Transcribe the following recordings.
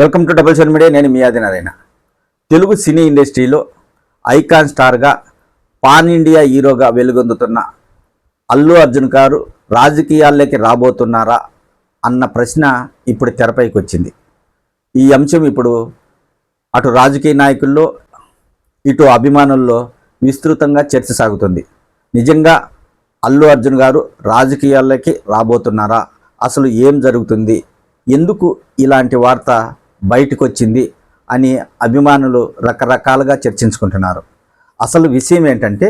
Welcome to double seven media నేను మీ ఆదినారాయణ. తెలుగు సినీ ఇండస్ట్రీలో ఐకాన్ స్టార్గా పాన్ ఇండియా హీరోగా వెలుగొందుతున్న అల్లు అర్జున్ గారు రాజకీయాల్లోకి రాబోతున్నారా అన్న ప్రశ్న ఇప్పుడు తెరపైకి వచ్చింది ఈ అంశం ఇప్పుడు అటు రాజకీయ నాయకుల్లో ఇటు అభిమానుల్లో విస్తృతంగా చర్చ సాగుతుంది. నిజంగా అల్లు అర్జున్ గారు రాజకీయాల్లోకి రాబోతున్నారా? అసలు ఏం జరుగుతుంది? ఎందుకు ఇలాంటి వార్త బయటకు వచ్చింది అని అభిమానులు రకరకాలుగా చర్చించుకుంటున్నారు. అసలు విషయం ఏంటంటే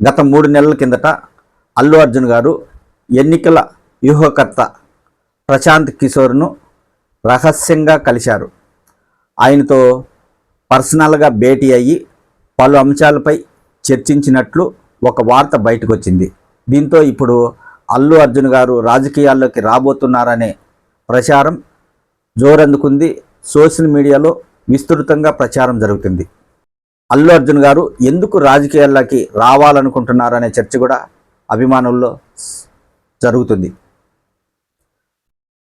గత మూడు నెలల కిందట అల్లు అర్జున్ గారు ఎన్నికల వ్యూహకర్త ప్రశాంత్ కిషోర్ను రహస్యంగా కలిశారు. ఆయనతో పర్సనల్గా భేటీ అయ్యి పలు అంశాలపై చర్చించినట్లు ఒక వార్త బయటకు వచ్చింది దీంతో ఇప్పుడు అల్లు అర్జున్ గారు రాజకీయాల్లోకి రాబోతున్నారనే ప్రచారం జోరందుకుంది. సోషల్ మీడియాలో విస్తృతంగా ప్రచారం జరుగుతుంది. అల్లు అర్జున్ గారు ఎందుకు రాజకీయాల్లోకి రావాలనుకుంటున్నారనే చర్చ కూడా అభిమానుల్లో జరుగుతుంది.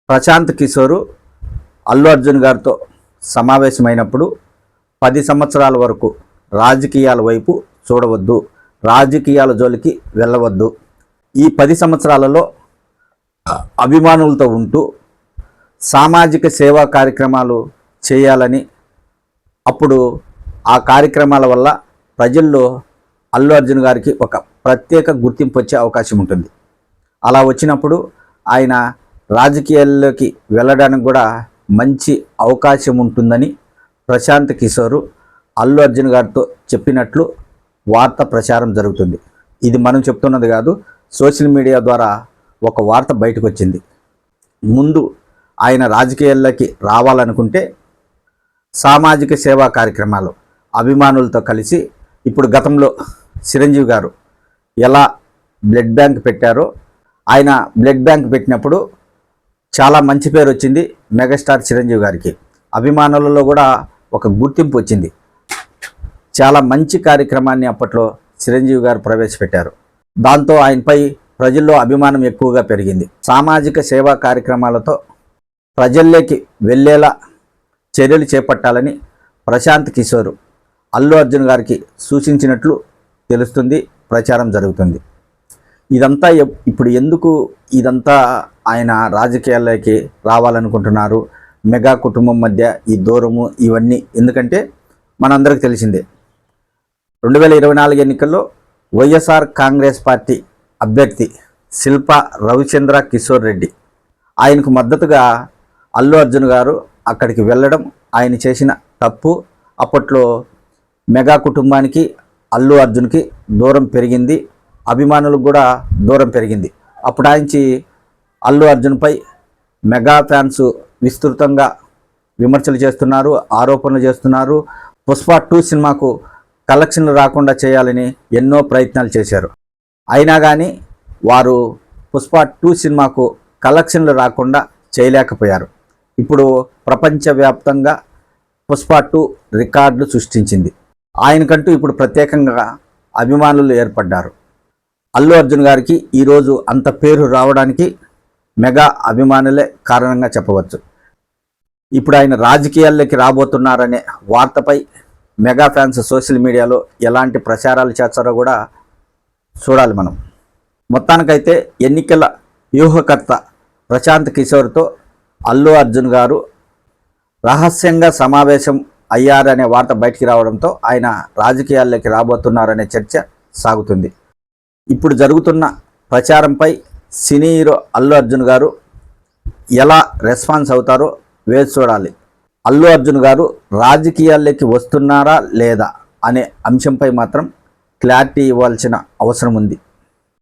ప్రశాంత్ కిషోరు అల్లు అర్జున్ గారితో సమావేశమైనప్పుడు పది సంవత్సరాల వరకు రాజకీయాల వైపు చూడవద్దు రాజకీయాల జోలికి వెళ్ళవద్దు. ఈ పది సంవత్సరాలలో అభిమానులతో ఉంటూ సామాజిక సేవా కార్యక్రమాలు చేయాలని అప్పుడు ఆ కార్యక్రమాల వల్ల ప్రజల్లో అల్లు అర్జున్ గారికి ఒక ప్రత్యేక గుర్తింపు వచ్చే అవకాశం ఉంటుంది. అలా వచ్చినప్పుడు ఆయన రాజకీయాల్లోకి వెళ్ళడానికి కూడా మంచి అవకాశం ఉంటుందని ప్రశాంత్ కిషోరు అల్లు అర్జున్ గారితో చెప్పినట్లు వార్త ప్రచారం జరుగుతుంది. ఇది మనం చెప్తున్నది కాదు సోషల్ మీడియా ద్వారా ఒక వార్త బయటకు వచ్చింది. ముందు ఆయన రాజకీయాల్లోకి రావాలనుకుంటే సామాజిక సేవా కార్యక్రమాలు అభిమానులతో కలిసి ఇప్పుడు గతంలో చిరంజీవి గారు ఎలా బ్లడ్ బ్యాంక్ పెట్టారో ఆయన బ్లడ్ బ్యాంక్ పెట్టినప్పుడు చాలా మంచి పేరు వచ్చింది మెగాస్టార్ చిరంజీవి గారికి. అభిమానులలో కూడా ఒక గుర్తింపు వచ్చింది. చాలా మంచి కార్యక్రమాన్ని అప్పట్లో చిరంజీవి గారు ప్రవేశపెట్టారు. దాంతో ఆయనపై ప్రజల్లో అభిమానం ఎక్కువగా పెరిగింది. సామాజిక సేవా కార్యక్రమాలతో ప్రజల్లోకి వెళ్ళేలా చర్యలు చేపట్టాలని ప్రశాంత్ కిషోర్ అల్లు అర్జున్ గారికి సూచించినట్లు తెలుస్తుంది ప్రచారం జరుగుతుంది. ఇదంతా ఇప్పుడు ఎందుకు ఇదంతా ఆయన రాజకీయాల్లోకి రావాలనుకుంటున్నారు? మెగా కుటుంబం మధ్య ఈ దూరము ఇవన్నీ ఎందుకంటే మనందరికి తెలిసిందే. రెండు వేల ఇరవై నాలుగు ఎన్నికల్లో వైఎస్ఆర్ కాంగ్రెస్ పార్టీ అభ్యర్థి శిల్ప రవిచంద్ర కిషోర్ రెడ్డి ఆయనకు మద్దతుగా అల్లు అర్జున్ గారు అక్కడికి వెళ్ళడం ఆయన చేసిన తప్పు అప్పట్లో మెగా కుటుంబానికి అల్లు అర్జున్కి దూరం పెరిగింది అభిమానులకు కూడా దూరం పెరిగింది. అప్పుడాయించి అల్లు అర్జున్పై మెగా ఫ్యాన్స్ విస్తృతంగా విమర్శలు చేస్తున్నారు ఆరోపణలు చేస్తున్నారు. పుష్ప టూ సినిమాకు కలెక్షన్లు రాకుండా చేయాలని ఎన్నో ప్రయత్నాలు చేశారు. అయినా కానీ వారు పుష్ప టూ సినిమాకు కలెక్షన్లు రాకుండా చేయలేకపోయారు. ఇప్పుడు ప్రపంచవ్యాప్తంగా పుష్ప టూ రికార్డులు సృష్టించింది. ఆయనకంటూ ఇప్పుడు ప్రత్యేకంగా అభిమానులు ఏర్పడ్డారు. అల్లు అర్జున్ గారికి ఈరోజు అంత పేరు రావడానికి మెగా అభిమానులే కారణంగా చెప్పవచ్చు. ఇప్పుడు ఆయన రాజకీయాల్లోకి రాబోతున్నారనే వార్తపై మెగా ఫ్యాన్స్ సోషల్ మీడియాలో ఎలాంటి ప్రచారాలు చేస్తారో కూడా చూడాలి మనం. మొత్తానికైతే ఎన్నికల వ్యూహకర్త ప్రశాంత్ కిషోర్తో అల్లు అర్జున్ గారు రహస్యంగా సమావేశం అయ్యారనే వార్త బయటికి రావడంతో ఆయన రాజకీయాల్లోకి రాబోతున్నారనే చర్చ సాగుతుంది. ఇప్పుడు జరుగుతున్న ప్రచారంపై సినీ హీరో అల్లు అర్జున్ గారు ఎలా రెస్పాన్స్ అవుతారో వేచి చూడాలి. అల్లు అర్జున్ గారు రాజకీయాల్లోకి వస్తున్నారా లేదా అనే అంశంపై మాత్రం క్లారిటీ ఇవ్వాల్సిన అవసరం ఉంది.